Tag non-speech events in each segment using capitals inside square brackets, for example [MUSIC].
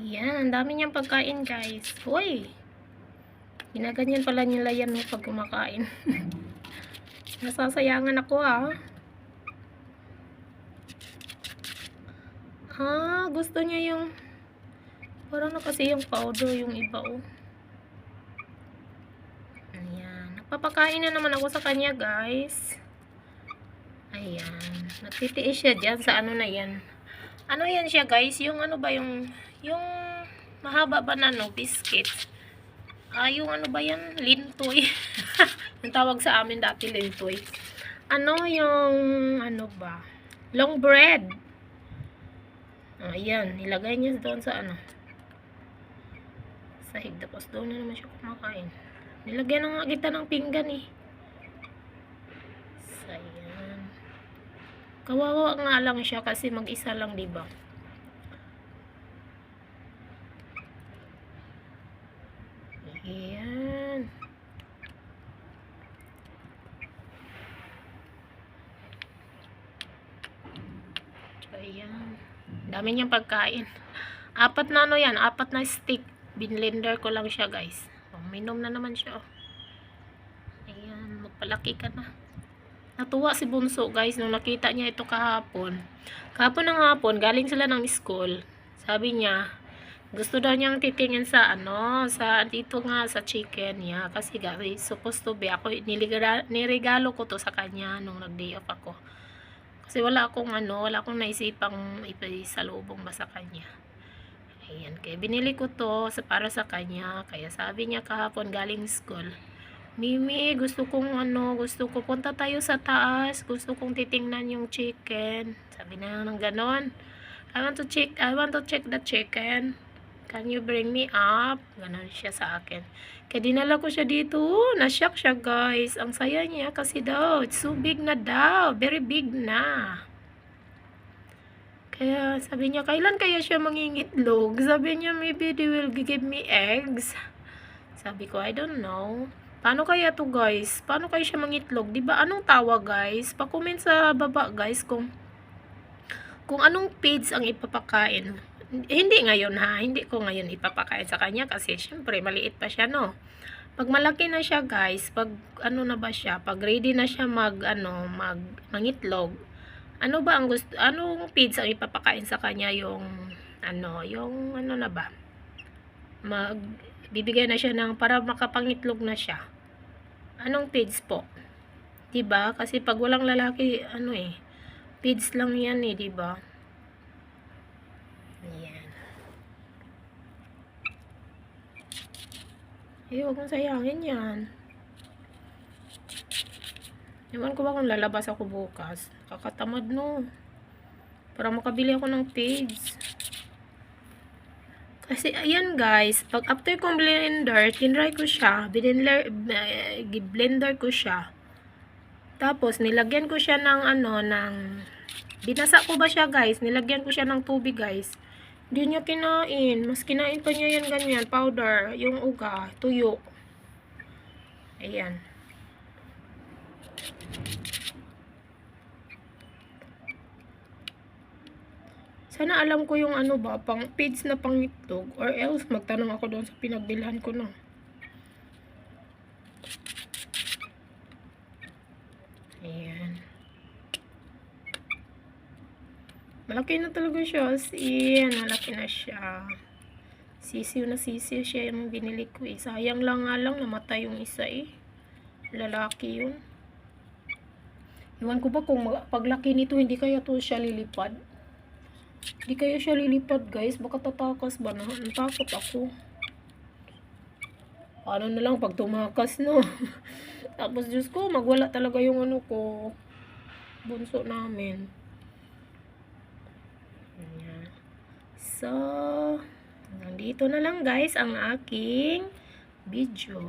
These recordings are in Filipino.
Yan, ang dami niyang pagkain guys. Hoy! Ginaganyan pala nila yan no, pag kumakain. [LAUGHS] Nasasayangan ako ah. Ah, gusto niya yung parang na kasi yung powder yung iba oh. Ayan. Nagpapakain na naman ako sa kanya guys. Ayan. Nagtitiis siya dyan sa ano na yan. Ano yan siya guys? Yung ano ba yung yung mahaba ba na no biscuit. Ah, yung ano ba yan? Lintoy. [LAUGHS] yung tawag sa amin dati lintoy. Ano yung ano ba? Long bread. Ayan, nilagay niya doon sa ano. Sahig. Tapos doon na naman siya kumakain. Nilagyan na nga kita ng pinggan eh. So, ayan. Kawawa nga lang siya kasi mag-isa lang, di ba? Ayan. Ayan. Dami niyang pagkain. Apat na ano yan, apat na stick. Binlender ko lang siya, guys. Oh, minom na naman siya. oh. Ayan, magpalaki ka na. Natuwa si Bunso, guys, nung nakita niya ito kahapon. Kahapon ng hapon, galing sila ng school. Sabi niya, gusto daw niyang titingin sa ano, sa dito nga sa chicken niya. Kasi guys, supposed to be, ako niligara, nirigalo ko to sa kanya nung nag-day off ako. Kasi wala akong ano, wala akong naisipang ipasalubong ba sa kanya. Ayan, kaya binili ko to sa, para sa kanya. Kaya sabi niya kahapon galing school, Mimi, gusto kong ano, gusto ko punta tayo sa taas. Gusto kong titingnan yung chicken. Sabi na ng ganon. I want to check, I want to check the chicken. Can you bring me up? Ganon siya sa akin. Kaya dinala ko siya dito. Nashock siya guys. Ang saya niya kasi daw. It's so big na daw. Very big na. Kaya sabi niya, kailan kaya siya mangingitlog? Sabi niya, maybe they will give me eggs. Sabi ko, I don't know. Paano kaya to guys? Paano kaya siya mangitlog? ba anong tawag guys? Pa-comment sa baba guys kung kung anong page ang ipapakain. Hindi ngayon ha, hindi ko ngayon ipapakain sa kanya kasi syempre maliit pa siya no. Pag malaki na siya guys, pag ano na ba siya, pag ready na siya mag ano, mag mangitlog. Ano ba ang gusto, anong feeds ang ipapakain sa kanya yung ano, yung ano na ba? Mag bibigyan na siya ng para makapangitlog na siya. Anong feeds po? 'Di ba? Kasi pag walang lalaki, ano eh, feeds lang 'yan eh, 'di ba? Ayan. Eh, huwag mong sayangin yan. Ewan ko ba kung lalabas ako bukas. Kakatamad no. Para makabili ako ng page. Kasi, ayan guys, pag after kong blender, tinry ko siya, binender, eh, blender ko siya. Tapos, nilagyan ko siya ng ano, ng, binasa ko ba siya guys, nilagyan ko siya ng tubig guys. Hindi niya kinain, mas kinain pa niya yan ganyan, powder, yung uga, tuyo. Ayan. Sana alam ko yung ano ba, pang page na pangitlog or else magtanong ako doon sa pinagbilhan ko na. Ayan. Malaki na talaga siya. As in, malaki na siya. Sisiw na sisiw siya yung binili ko eh. Sayang lang nga lang, namatay yung isa eh. Lalaki yun. Iwan ko ba kung paglaki nito, hindi kaya to siya lilipad? Hindi kaya siya lilipad guys. Baka tatakas ba na? Natakot ako. Paano na lang pag tumakas no? [LAUGHS] Tapos Diyos ko, magwala talaga yung ano ko. Bunso namin. Ayan. So, hanggang dito na lang guys ang aking video.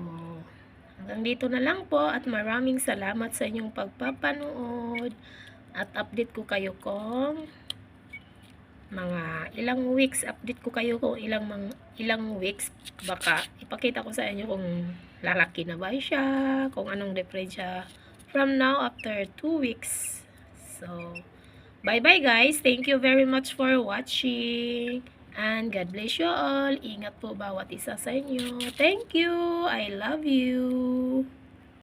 Hanggang dito na lang po at maraming salamat sa inyong pagpapanood. At update ko kayo kung mga ilang weeks update ko kayo kung ilang mang, ilang weeks baka ipakita ko sa inyo kung lalaki na ba siya kung anong diferensya from now after 2 weeks So, bye-bye guys. Thank you very much for watching. And God bless you all. Ingat po bawat isa sa inyo. Thank you. I love you.